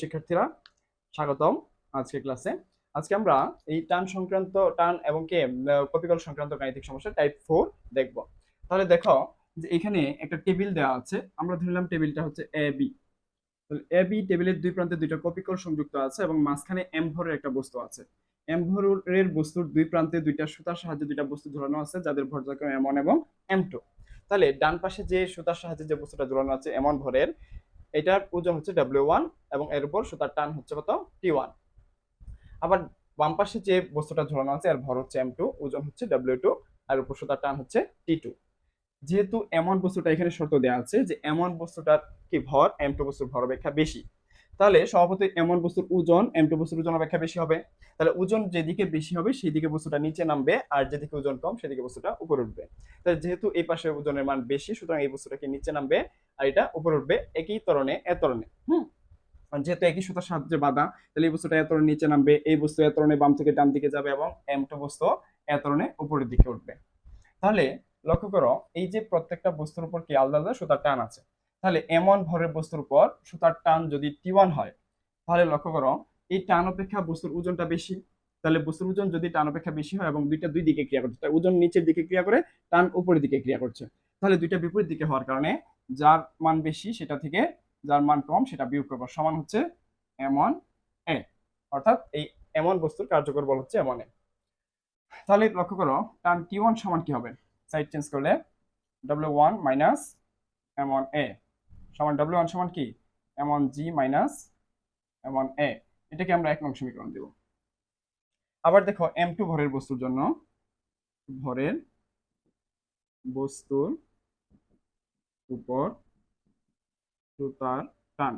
শিক্ষার্থীরা, স্বাগতম আজকে ক্লাসে। আজকে আমরা এই টান সংক্রান্ত, টান এবং কে কপিকল সংক্রান্ত গাণিতিক সমস্যা টাইপ ফোর দেখব। তাহলে দেখো যে এখানে একটা টেবিল দেওয়া আছে, আমরা ধরলাম টেবিলটা হচ্ছে এ বি তাহলে এ বি টেবিলের দুই প্রান্তে দুইটা কপিকল সংযুক্ত আছে এবং মাঝখানে এম ভরের একটা বস্তু আছে। এম ভরের বস্তুর দুই প্রান্তে দুইটা সুতার সাহায্যে দুইটা বস্তু ঝুলানো আছে, যাদের ভর এম ওয়ান এবং এম টু তাহলে ডান পাশে যে সুতার সাহায্যে যে বস্তুটা ঝুলানো আছে এমন ভরের এটার ওজন হচ্ছে ডাব্লিউ ওয়ান এবং এর উপর সুতার টান হচ্ছে কত? টি ওয়ান আবার বাম পাশে যে বস্তুটা ঝোলানো আছে, এর ভর হচ্ছে এম টু ওজন হচ্ছে ডাব্লিউ টু আর উপর সুতার টান হচ্ছে টি টু যেহেতু এমন বস্তুটা এখানে শর্ত দেওয়া আছে যে এমন বস্তুটার কি ভর এম টু বস্তুর ভর অপেক্ষা বেশি। তাহলে সভাপতি এমন বস্তুর ওজন এম টু বস্তুর ওজন অপেক্ষা বেশি হবে। তাহলে ওজন যেদিকে বেশি হবে সেই দিকে বস্তুটা নিচে নামবে, আর যেদিকে ওজন কম, সেদিকে বস্তুটা উপরে উঠবে। তাহলে যেহেতু এই পাশে ওজনের মান বেশি, সুতরাং এই বস্তুটাকে নিচে নামবে, আর এটা উপরে উঠবে একই তরণে এ তরণে হুম? যেহেতু একই সুতার সাহায্যে বাঁধা, তাহলে এই বস্তুটা এত নিচে নামবে, এই বস্তু এত বাম থেকে ডান দিকে যাবে এবং এম টু বস্তু এত উপরের দিকে উঠবে। তাহলে লক্ষ্য করো, এই যে প্রত্যেকটা বস্তুর উপর কি আলাদা আলাদা সুতার টান আছে? তাহলে এমন ভরের বস্তুর উপর সুতার টান যদি টি ওয়ান হয়, তাহলে লক্ষ্য করো, এই টান অপেক্ষা বস্তুর ওজনটা বেশি। তাহলে বস্তুর ওজন যদি টান অপেক্ষা বেশি হয় এবং দুইটা দুই দিকে ক্রিয়া করছে ওজন নিচের দিকে ক্রিয়া করে টান উপরের দিকে ক্রিয়া করছে। তাহলে দুইটা বিপরীত দিকে হওয়ার কারণে যার মান বেশি সেটা থেকে যার মান কম সেটা বিয়োগ করব, সমান হচ্ছে এমন এ অর্থাৎ এই এমন বস্তুর কার্যকর বল হচ্ছে এমন এ তাহলে লক্ষ্য করো, টান টি ওয়ান সমান কি হবে? সাইড চেঞ্জ করলে ডাব্লিউ ওয়ান মাইনাস এমন এ সমান ডাব্লিউ ওয়ান সমান কি? এমন জি মাইনাস এমন এ এটাকে আমরা এক নং সমীকরণ দেব। আবার দেখো এম টু ভরের বস্তুর জন্য, ভরের বস্তুর উপর সুতার টান।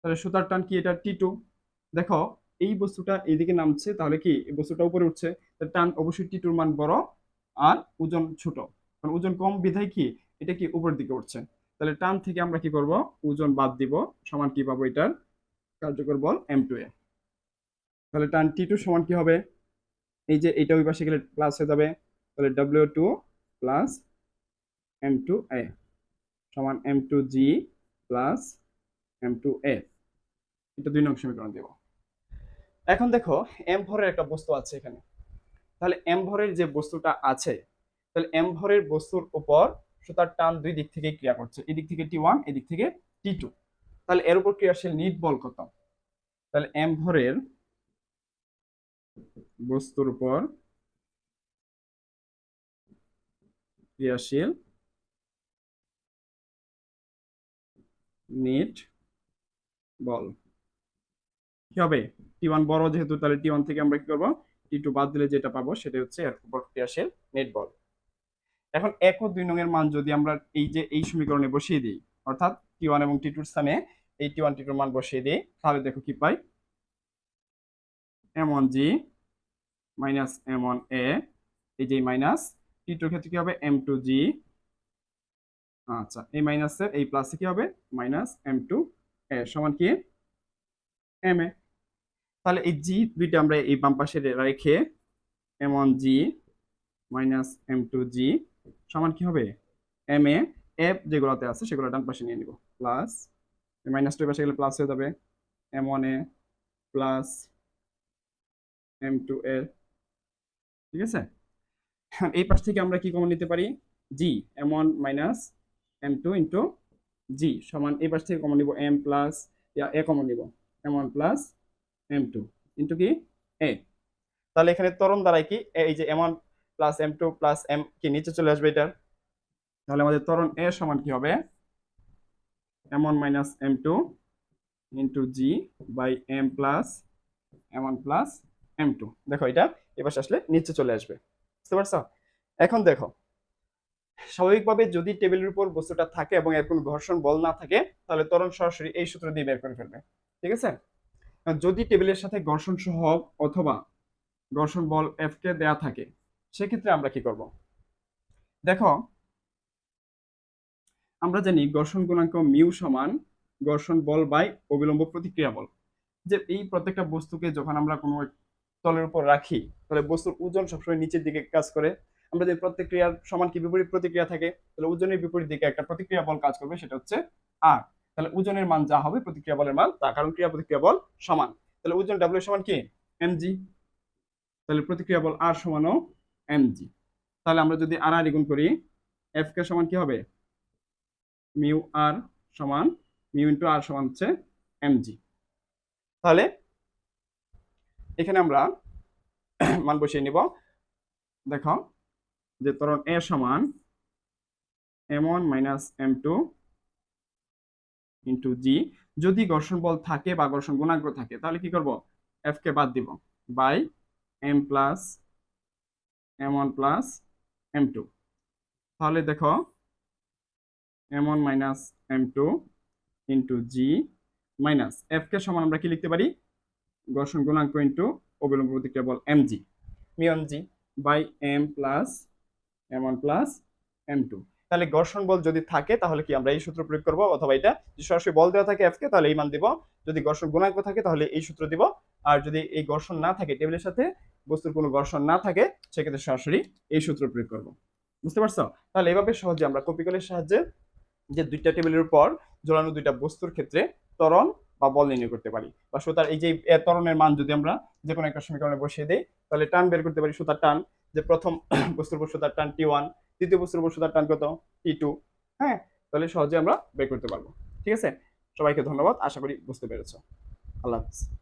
তাহলে সুতার টান কি? এটা টি টু দেখো, এই বস্তুটা এইদিকে নামছে, তাহলে কি? এই বস্তুটা উপরে উঠছে। টান অবশ্যই টি টুর মান বড় আর ওজন ছোট। কারণ ওজন কম, বিধায় কি? এটা কি উপরের দিকে উঠছে? তাহলে টান থেকে আমরা কি করব? ওজন বাদ দিব। সমান কি পাবো এটার? কার্যকর বল এম টু এ তাহলে টান টি টু সমান কি হবে? এই যে এটা ওই পাশে গেলে প্লাস হয়ে যাবে। তাহলে W two plus M two A সমান M two G plus M two A এটা দুই নং সমীকরণ দেব। এখন দেখো এম ভরের একটা বস্তু আছে এখানে। তাহলে এম ভরের যে বস্তুটা আছে, তাহলে এম ভরের বস্তুর উপর সুতার টান দুই দিক থেকে ক্রিয়া করছে। এদিক থেকে টি ওয়ান এদিক থেকে টি টু তাহলে এর উপর ক্রিয়াশীল নিট বল কত? তাহলে এম ভরের বস্তুর উপর ক্রিয়াশীল নিট বল। কি হবে? টি ওয়ান বড় যেহেতু, তাহলে টি ওয়ান থেকে আমরা কি করব? টি টু বাদ দিলে যেটা পাবো সেটা হচ্ছে এর উপর ক্রিয়াশীল নেট বল। এখন এক ও দুই নংয়ের মান যদি আমরা এই যে এই সমীকরণে বসিয়ে দিই, অর্থাৎ টি ওয়ান এবং টি টুর স্থানে এই টি ওয়ান টি টুর মান বসিয়ে দিই, তাহলে দেখো কি পাই? M one G minus M one A এই যে মাইনাস টি টুর ক্ষেত্রে কি হবে? এম টু জি আচ্ছা এই মাইনাসের এই প্লাসে কি হবে? মাইনাস এম টু এ সমান কি? এম এ তাহলে এই জি দুইটা আমরা এই বাম পাশে রেখে M one G minus M two G সমান কি হবে? এম এ এফ যেগুলোতে আছে সেগুলো ডান পাশে নিয়ে নিব। প্লাস মাইনাস টু পাশে গেলে প্লাস হয়ে যাবে। M one A plus M two A ঠিক আছে? এই পাশ থেকে আমরা কি কমন নিতে পারি? G M one minus M two into G সমান এই পাশ থেকে কমন নিব এম প্লাস এ কমন নিব। M one plus M two into কি? এ তাহলে এখানে তরণ দ্বারাই কি? এই যে M one plus M two plus M কি নিচে চলে আসবে এটার? তাহলে আমাদের ত্বরণ এ সমান কি হবে? M one minus M two into G by M plus M one plus M two দেখো এটা, এবার আসলে নিচে চলে আসবে। বুঝতে পারছ? এখন দেখো, স্বাভাবিকভাবে যদি টেবিলের উপর বস্তুটা থাকে এবং এর কোনো ঘর্ষণ বল না থাকে, তাহলে তরণ সরাসরি এই সূত্র দিয়ে বের করে ফেলবে। ঠিক আছে? যদি টেবিলের সাথে ঘর্ষণ সহ অথবা ঘর্ষণ বল এফ কে দেয়া থাকে সেক্ষেত্রে আমরা কি করব? দেখো, আমরা জানি ঘর্ষণ গুণাঙ্ক মিউ সমান ঘর্ষণ বল বাই অবিলম্ব প্রতিক্রিয়া বল। যে এই প্রত্যেকটা বস্তুকে যখন আমরা কোনো তলের উপর রাখি, তাহলে বস্তুর ওজন সবসময় নিচের দিকে কাজ করে। আমরা যে প্রতিক্রিয়ার সমান কি বিপরীত প্রতিক্রিয়া থাকে, তাহলে ওজনের বিপরীত দিকে একটা প্রতিক্রিয়া বল কাজ করবে, সেটা হচ্ছে আর তাহলে ওজনের মান যা হবে, প্রতিক্রিয়া বলের মান, তা কারণ ক্রিয়া প্রতিক্রিয়া বল সমান। তাহলে ওজন ডাব্লিউ সমান কি? এমজি তাহলে প্রতিক্রিয়া বল আর সমানও এমজি তাহলে আমরা যদি আর আর গুণ করি এফ কে সমান কি হবে? মিউ আর সমান মিউ ইন্টু আর সমান হচ্ছে এমজি তাহলে এখানে আমরা মান বসিয়ে নিব। দেখো, যে ত্বরণ এ সমান M one minus M two into G যদি ঘর্ষণ বল থাকে বা ঘর্ষণ গুণাঙ্ক থাকে, তাহলে কি করব? এফ কে বাদ দিব। By M plus M one plus M two তাহলে দেখো M one minus M two into G minus F কে সমান আমরা কি লিখতে পারি? ঘর্ষণ গুণাঙ্ক ইন্টু অবিলম্ব প্রতিক্রিয়া বল M G মিয়ন G by M plus M one plus M two তাহলে ঘর্ষণ বল যদি থাকে তাহলে কি আমরা এই সূত্র প্রয়োগ করব? অথবা এটা সরাসরি বল দেওয়া থাকে এফ কে তাহলে এই মান দিব। যদি ঘর্ষণ গুণাঙ্ক থাকে তাহলে এই সূত্র দিব আর যদি এই ঘর্ষণ না থাকে টেবিলের সাথে বস্তুর কোনো ঘর্ষণ না থাকে, সেক্ষেত্রে সরাসরি এই সূত্র প্রয়োগ করব। বুঝতে পারছ? তাহলে এভাবে সহজে আমরা কপিকলের সাহায্যে যে দুইটা টেবিলের উপর ঝোলানো দুইটা বস্তুর ক্ষেত্রে ত্বরণ বা বল নির্ণয় করতে পারি। বা সুতার এই যে, এ ত্বরণের মান যদি আমরা যে কোনো একটা সমীকরণে বসিয়ে দিই, তাহলে টান বের করতে পারি সুতার টান। যে প্রথম বস্তুর উপর সুতার টান টি ওয়ান দ্বিতীয় বস্তুর উপর সুতার টান কত? টি টু হ্যাঁ? তাহলে সহজে আমরা বের করতে পারব। ঠিক আছে? সবাইকে ধন্যবাদ। আশা করি বুঝতে পেরেছ। আল্লাহ হাফিজ।